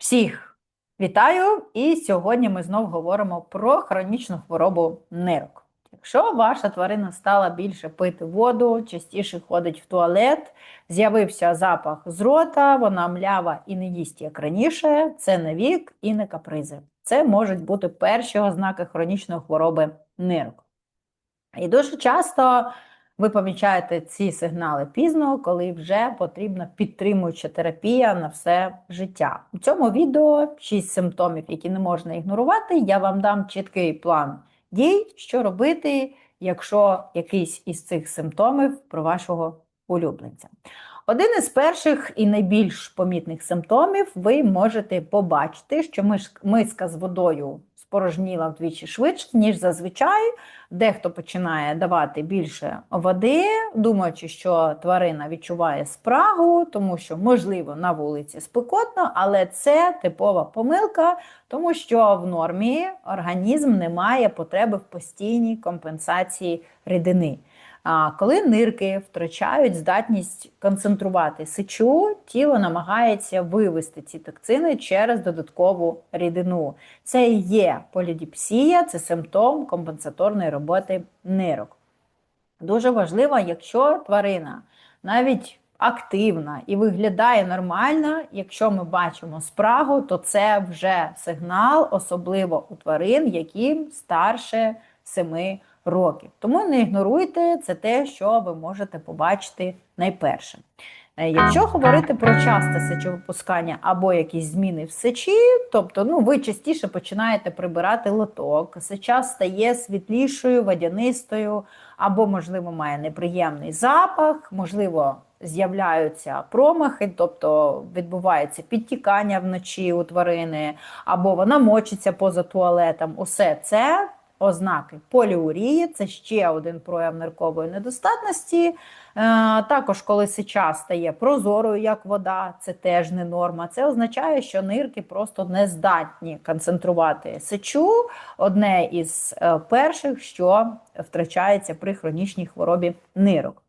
Всіх вітаю! І сьогодні ми знов говоримо про хронічну хворобу нирок. Якщо ваша тварина стала більше пити воду, частіше ходить в туалет, з'явився запах з рота, вона млява і не їсть як раніше, це не вік і не капризи. Це можуть бути перші ознаки хронічної хвороби нирок. І дуже часто ви помічаєте ці сигнали пізно, коли вже потрібна підтримуюча терапія на все життя. У цьому відео 6 симптомів, які не можна ігнорувати. Я вам дам чіткий план дій, що робити, якщо якийсь із цих симптомів про вашого улюбленця. Один із перших і найбільш помітних симптомів ви можете побачити, що миска з водою спорожніла вдвічі швидше, ніж зазвичай. Дехто починає давати більше води, думаючи, що тварина відчуває спрагу, тому що, можливо, на вулиці спекотно, але це типова помилка, тому що в нормі організм не має потреби в постійній компенсації рідини. Коли нирки втрачають здатність концентрувати сечу, тіло намагається вивести ці токсини через додаткову рідину. Це і є полідіпсія, це симптом компенсаторної роботи нирок. Дуже важливо, якщо тварина навіть активна і виглядає нормально, якщо ми бачимо спрагу, то це вже сигнал, особливо у тварин, яким старше 7 років. Тому не ігноруйте це те, що ви можете побачити найперше. Е, Якщо говорити про часте сечовипускання або якісь зміни в сечі, тобто ну, ви частіше починаєте прибирати лоток, сеча стає світлішою, водянистою, або, можливо, має неприємний запах, можливо, з'являються промахи, тобто відбувається підтікання вночі у тварини, або вона мочиться поза туалетом. Усе це ознаки поліурії, це ще один прояв ниркової недостатності. Е, Також, коли сеча стає прозорою, як вода, це теж не норма. Це означає, що нирки просто не здатні концентрувати сечу. Одне із е, перших, що втрачається при хронічній хворобі нирок.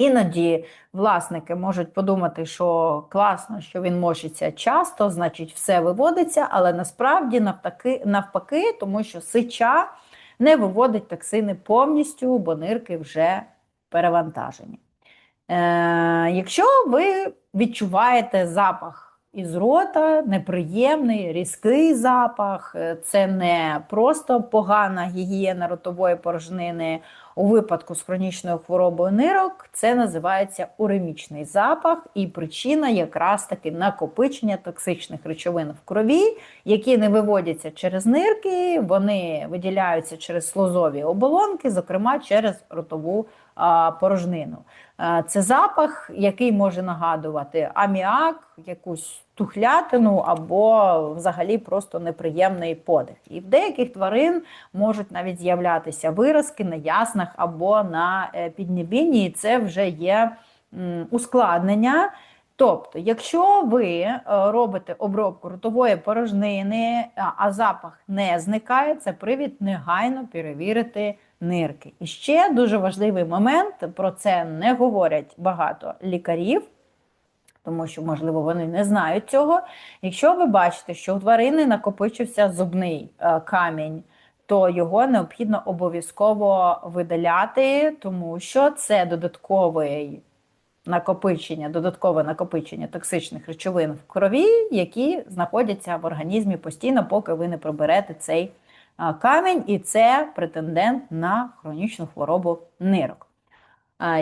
Іноді власники можуть подумати, що класно, що він мочиться часто, значить, все виводиться, але насправді навпаки, навпаки, тому що сича не виводить токсини повністю, бо нирки вже перевантажені. Е, якщо ви відчуваєте запах із рота, неприємний, різкий запах, е, це не просто погана гігієна ротової порожнини. У випадку з хронічною хворобою нирок це називається уремічний запах, і причина якраз таки накопичення токсичних речовин в крові, які не виводяться через нирки, вони виділяються через слозові оболонки, зокрема через ротову порожнину. А, Це запах, який може нагадувати аміак, якусь тухлятину або взагалі просто неприємний подих. І в деяких тварин можуть навіть з'являтися виразки на яснах або на е, піднебінні, і це вже є ускладнення. Тобто, якщо ви е, робите обробку ротової порожнини, а запах не зникає, це привід негайно перевірити нирки. І ще дуже важливий момент, про це не говорять багато лікарів, тому що, можливо, вони не знають цього. Якщо ви бачите, що у тварини накопичився зубний е, камінь, то його необхідно обов'язково видаляти, тому що це додатковий накопичення, додаткове накопичення токсичних речовин в крові, які знаходяться в організмі постійно, поки ви не приберете цей камінь, і це претендент на хронічну хворобу нирок.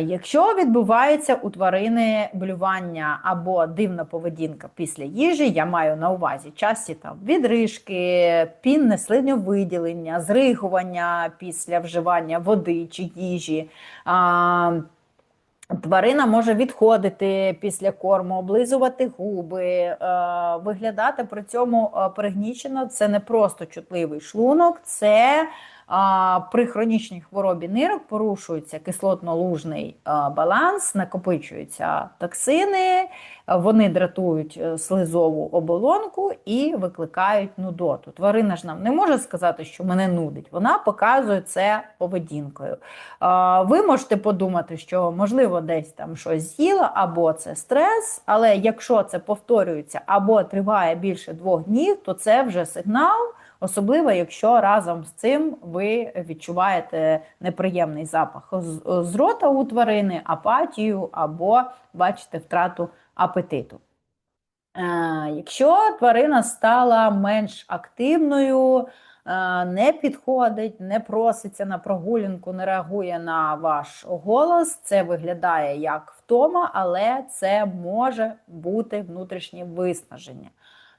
Якщо відбувається у тварини блювання або дивна поведінка після їжі, я маю на увазі часті там відрижки, пінне слиньовиділення, зригування після вживання води чи їжі. Тварина може відходити після корму, облизувати губи, е, виглядати при цьому е, пригнічено. Це не просто чутливий шлунок, це При хронічній хворобі нирок порушується кислотно-лужний баланс, накопичуються токсини, вони дратують е, слизову оболонку і викликають нудоту. Тварина ж нам не може сказати, що мене нудить. Вона показує це поведінкою. Ви можете подумати, що можливо десь там щось з'їла, або це стрес, але якщо це повторюється або триває більше двох днів, то це вже сигнал. Особливо, якщо разом з цим ви відчуваєте неприємний запах з- рота у тварини, апатію або бачите втрату апетиту. Е, Якщо тварина стала менш активною, е, не підходить, не проситься на прогулянку, не реагує на ваш голос, це виглядає як втома, але це може бути внутрішнє виснаження.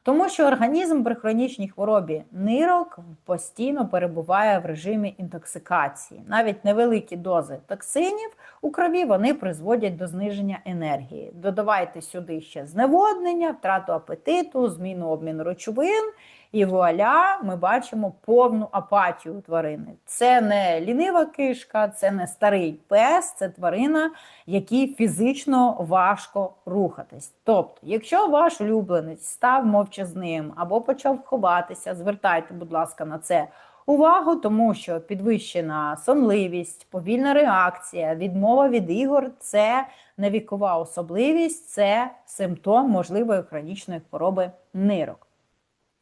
Тому що організм при хронічній хворобі нирок постійно перебуває в режимі інтоксикації. Навіть невеликі дози токсинів у крові вони призводять до зниження енергії. Додавайте сюди ще зневоднення, втрату апетиту, зміну обміну речовин. І вуаля, ми бачимо повну апатію тварини. Це не лінива кишка, це не старий пес, це тварина, якій фізично важко рухатись. Тобто, якщо ваш улюбленець став мовчазним або почав ховатися, звертайте, будь ласка, на це увагу, тому що підвищена сонливість, повільна реакція, відмова від ігор це не вікова особливість, це симптом можливої хронічної хвороби нирок.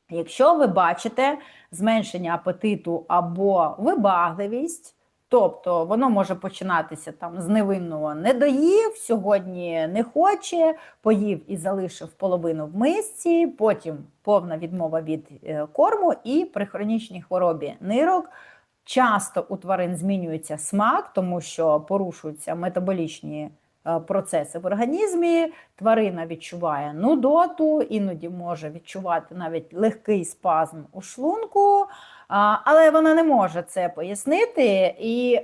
Якщо ви бачите зменшення апетиту або вибагливість, тобто воно може починатися там з невинного не доїв, сьогодні не хоче, поїв і залишив половину в мисці, потім повна відмова від е, корму, і при хронічній хворобі нирок. Часто у тварин змінюється смак, тому що порушуються метаболічні процеси в організмі. Тварина відчуває нудоту, іноді може відчувати навіть легкий спазм у шлунку, але вона не може це пояснити. І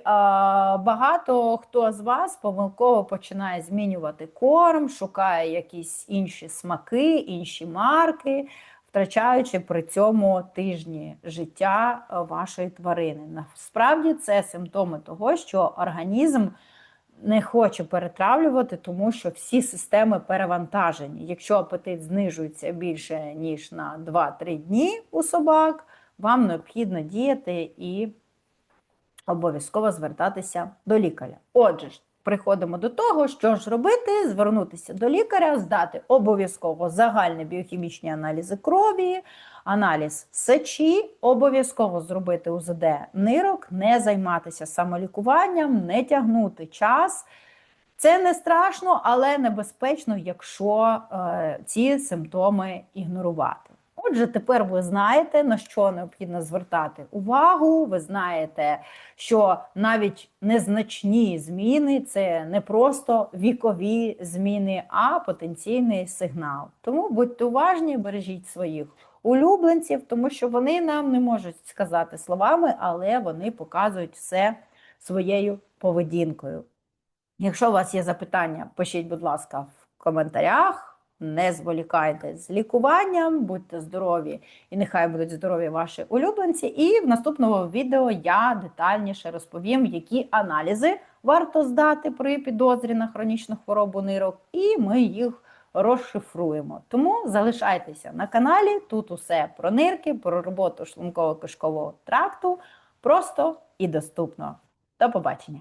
багато хто з вас помилково починає змінювати корм, шукає якісь інші смаки, інші марки. Втрачаючи при цьому тижні життя е, вашої тварини. Насправді це симптоми того, що організм не хочу перетравлювати, тому що всі системи перевантажені. Якщо апетит знижується більше ніж на 2-3 дні у собак, вам необхідно діяти і обов'язково звертатися до лікаря. Отже, приходимо до того, що ж робити: звернутися до лікаря, здати обов'язково загальні біохімічні аналізи крові, аналіз сечі, обов'язково зробити УЗД нирок, не займатися самолікуванням, не тягнути час. Це не страшно, але небезпечно, якщо е, ці симптоми ігнорувати. Отже, тепер ви знаєте, на що необхідно звертати увагу. Ви знаєте, що навіть незначні зміни це не просто вікові зміни, а потенційний сигнал. Тому будьте уважні, бережіть своїх улюбленців, тому що вони нам не можуть сказати словами, але вони показують все своєю поведінкою. Якщо у вас є запитання, пишіть, будь ласка, в коментарях. Не зволікайте з лікуванням, будьте здорові і нехай будуть здорові ваші улюбленці. І в наступному відео я детальніше розповім, які аналізи варто здати при підозрі на хронічну хворобу нирок, і ми їх розшифруємо. Тому залишайтеся на каналі. Тут усе про нирки, про роботу шлунково-кишкового тракту просто і доступно. До побачення!